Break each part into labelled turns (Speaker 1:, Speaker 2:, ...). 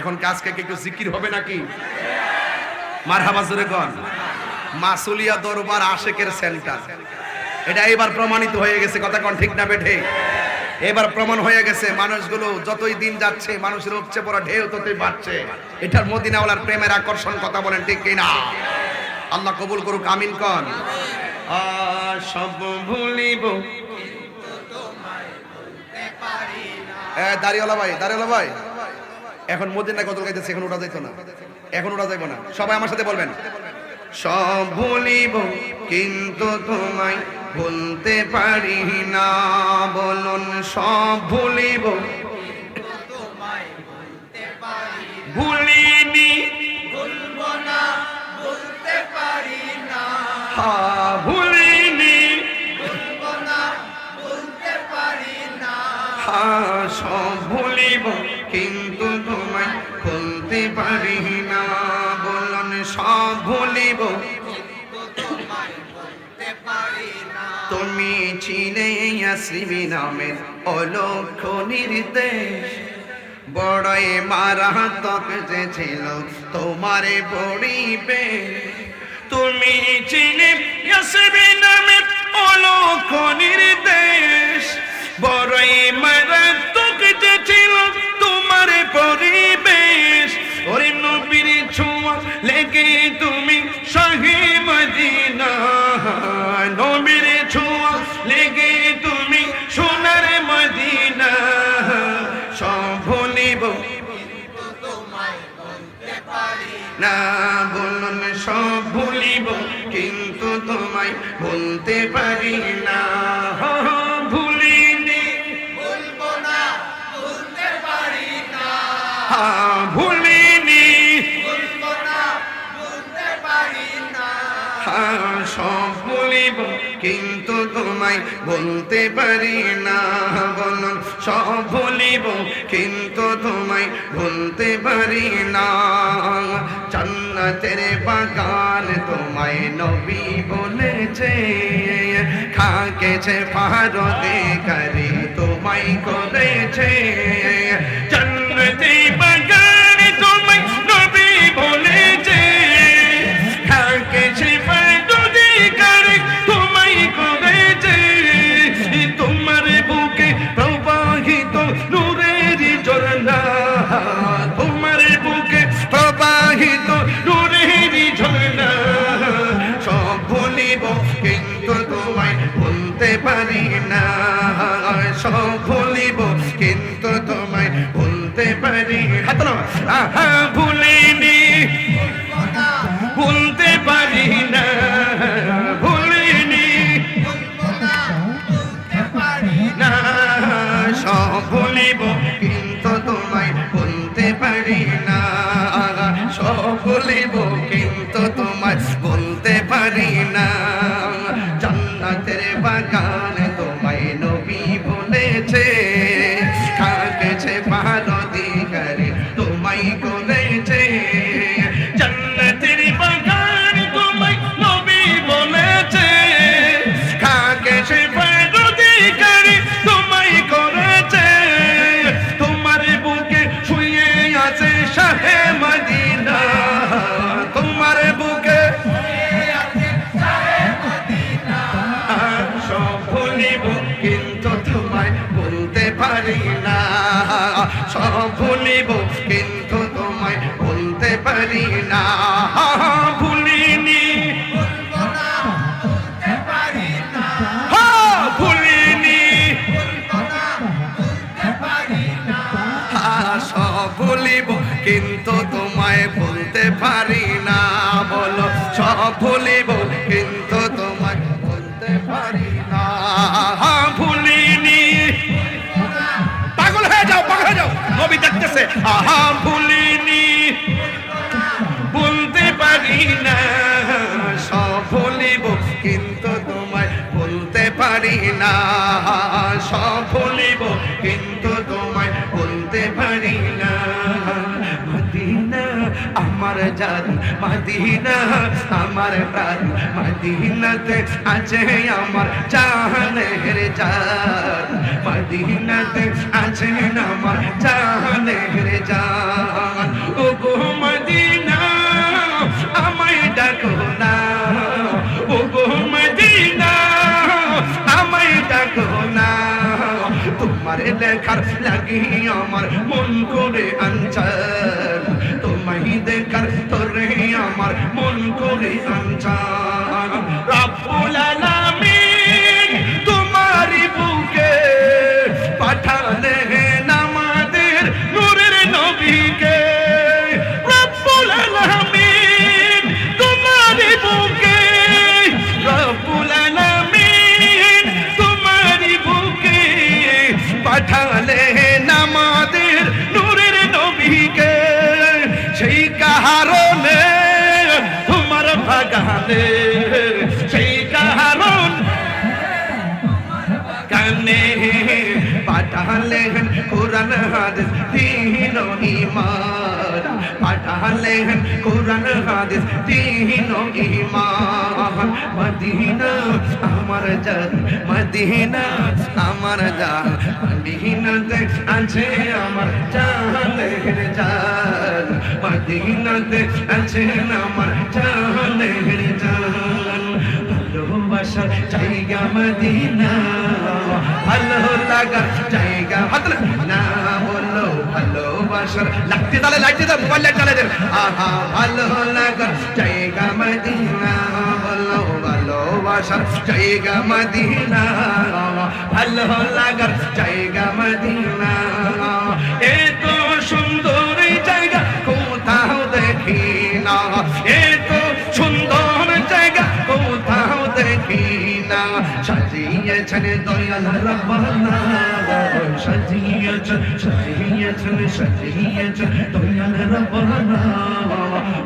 Speaker 1: এখন কাজকে একটু জিকির হবে নাকি? মার হাবা জোরে মাসুলিয়া দরবার আশেকের সেন্টার। এটা এবার প্রমাণিত হয়ে গেছে, কথা কন ঠিক না বেঠে? এবার প্রমাণ হয়ে গেছে, মানুষগুলো যতই দিন যাচ্ছে, মানুষের উপচে পড়া ঢেউ ততই বাড়ছে। এটার মদিনাওয়ালার প্রেমের আকর্ষণ কথা বলেন ঠিক কিনা? আল্লাহ কবুল করুক, আমিন কন। সব ভাই, দাড়িওয়ালা ভাই। এখন মদিনা কত গাইতেছে এখন ওটা যাইতো না। এখন ওটা যাইবো না। সবাই আমার সাথে বলবেন। সব ভুলিব কিন্তু তোমায় ভুলতে পারি না। বলুন সব ভুলিব ভুলিনি। হ্যাঁ, ভুলিনি। হ্যাঁ, সব ভুলিব কিন্তু ভুলতে পারি না, বলুন সব ভুলিব। তুমি চিনে আসিবি নামের অলক্ষ নির্দেশ। বড়ই মারাত্মক যে ছিল তোমারে পড়িবে তুমি চিনে আসিবি নামের অলক্ষ নির্দেশ। বড়ই মারাত্মক যে ছিল তোমার পরিবেশ লেগে তুমি সোনার মদিনা সব ভুলিব। না বলুন সব ভুলিব কিন্তু তোমায় ভুলতে পারি না। ভুলিনি। হ্যাঁ, ভুলিনি কিন্তু তোমায় বলতে পারি না, বলুন, সব ভুলিব। কিন্তু তোমায় বলতে পারি না, জান্নাতের বাগান তোমায় নবী বলেছে। খাকেছে ফারদে করে তোমায় করেছে। সব ভুলিব, কিন্তু তোমায় ভুলতে পারি। হাত। আহা, ভুলিনি। ভুলতে পারি না। ভুলিনি। না সব ভুলিব, কিন্তু তোমায় ভুলতে পারি না। সব ভুলিব, কিন্তু তোমায় ভুলতে পারি না। জান্নাতের বাগান সব ভুলিব, কিন্তু তোমায় বলতে পারি না। ভুলিনি। ভুলিনি। সব ভুলিব, কিন্তু তোমায় বলতে পারি না। বলো, সব ভুলিব যাও দেখতেছে। আহা, ভুলিনি। বলতে পারি না। সব ভুলিব, কিন্তু তোমায় বলতে পারি না। সব ভুলিব, কিন্তু তোমায় বলতে পারি না। মদিনা, আমার জান, মদিনা, আমার প্রাণ। মদিনাতে আছে আমার জানের জান। মদিনাতে আছেন আমার জাহানের জান। ও গো মদিনা, আমায় ডাকো না। ও গো মদিনা, আমায় ডাকো না। তোমার লেখার লাগি আমার মন করে আঞ্চল তোমায় দেখার তোরে আমার মন করে আঞ্চল রাবুল পাঠালেন কোরআন হাদিস দিন ও ঈমান। পাঠালেন কোরআন হাদিস দিন ও ঈমান। মদিনা, আমার জান, মদিনা, আমার জান। মদিনাতে আছে আমার জানের জান। মদিনাতে আছে আমার জানের জান। ভালোবাসার জায়গা মদিনা। ভালো লাগার জায়গা হাত না বলো ভালোবাসার লাগতে তালে লাগতে তালে, মোবাইল লাইট চালে দেন। আহা, ভালো লাগার জায়গা মদিনা। বলো ভালোবাসার জায়গা মদিনা। কোথাও দেখি না সাজিয়েছেন দয়াল রব্বানা সাজিয়েছেন সাজিয়েছেন সাজিয়েছেন দয়াল রব্বানা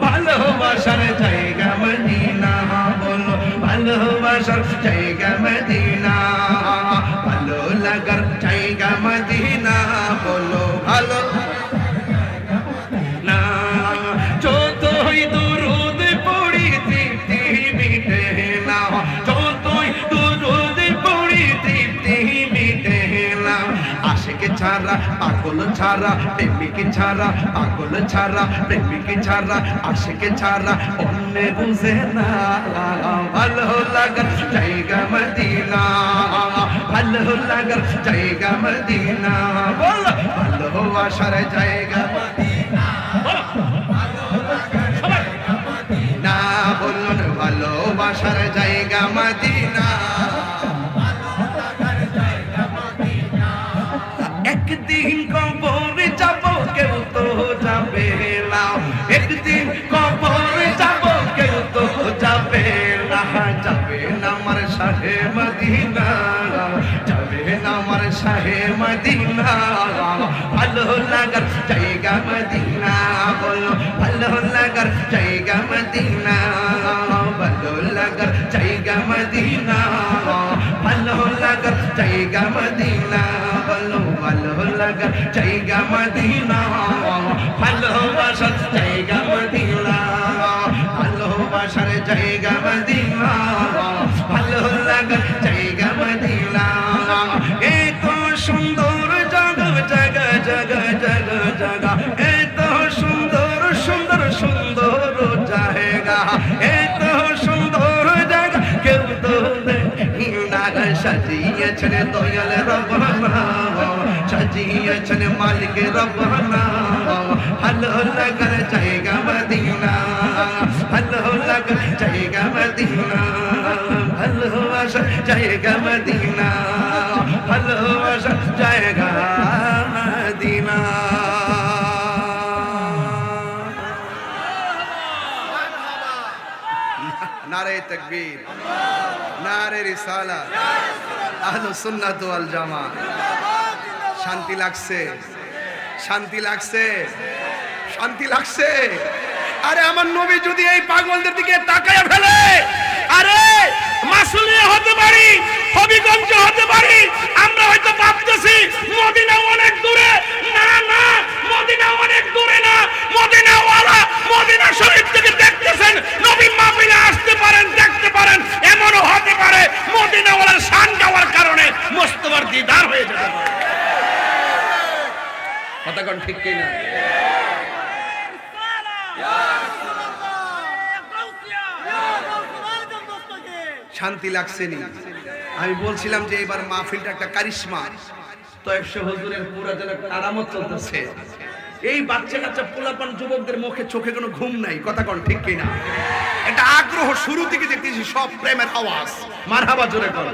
Speaker 1: ভালোবাসার জায়গা মদিনা, বলো, ভালোবাসার জায়গা মদিনা। ছাড়া, প্রেমিক ছাড়া, পাগল ছাড়া, প্রেমিক ছাড়া, আশিক ছাড়া, অন্য বুঝে না। ভালো লাগার জায়গা মদিনা, ভালো লাগার জায়গা মদিনা। বল ভালোবাসার জায়গা না বলুন ভালোবাসার মদিনা যাবে না আমার শাহে মদিনা ভালো লাগার জায়গা মদিনা বলো ভালো লাগার জায়গা মদিনা ভালো লাগার ভালো লাগার জায়গা মদিনা ভালোবাসার জায়গা সাজিয়েছেন দয়াল রবানা সাজিয়েছেন মালিক রবানা ভালো লাগার জায়গা মদিনা ভালো লাগার জায়গা মদিনা ভালোবাসা জায়গা মদিনা ভালোবাসা জায়গা মদিনা নারে তকবীর নারে রিসালা আহলু জামা। শান্তি লাগছে? শান্তি লাগছে? শান্তি লাগছে? আরে আমার নবী যদি এই পাগলদের দিকে তাকায় ফেলে, আরে মাসুলিয়া হতে পারি, হবিগঞ্জ হতে পারি, আমরা হয়তো ভাবতেছি, মদিনা অনেক দূরে। না না, মদিনা অনেক দূরে না, মদিনা ঠিক কিনা? শান্তি লাগছে নি। আমি বলছিলাম যে এবার মাহফিলটা একটা কারিশমা। তয়েব পুরো যেন চলতেছে। এই বাচ্চা কাচ্চা পোলাপান যুবকদের মুখে চোখে কোনো ঘুম নাই, কথা কন ঠিক কিনা? এটা আগ্রহ শুরু থেকে দেখতেছি সব প্রেমের আওয়াজ। মারহাবা জোরে কর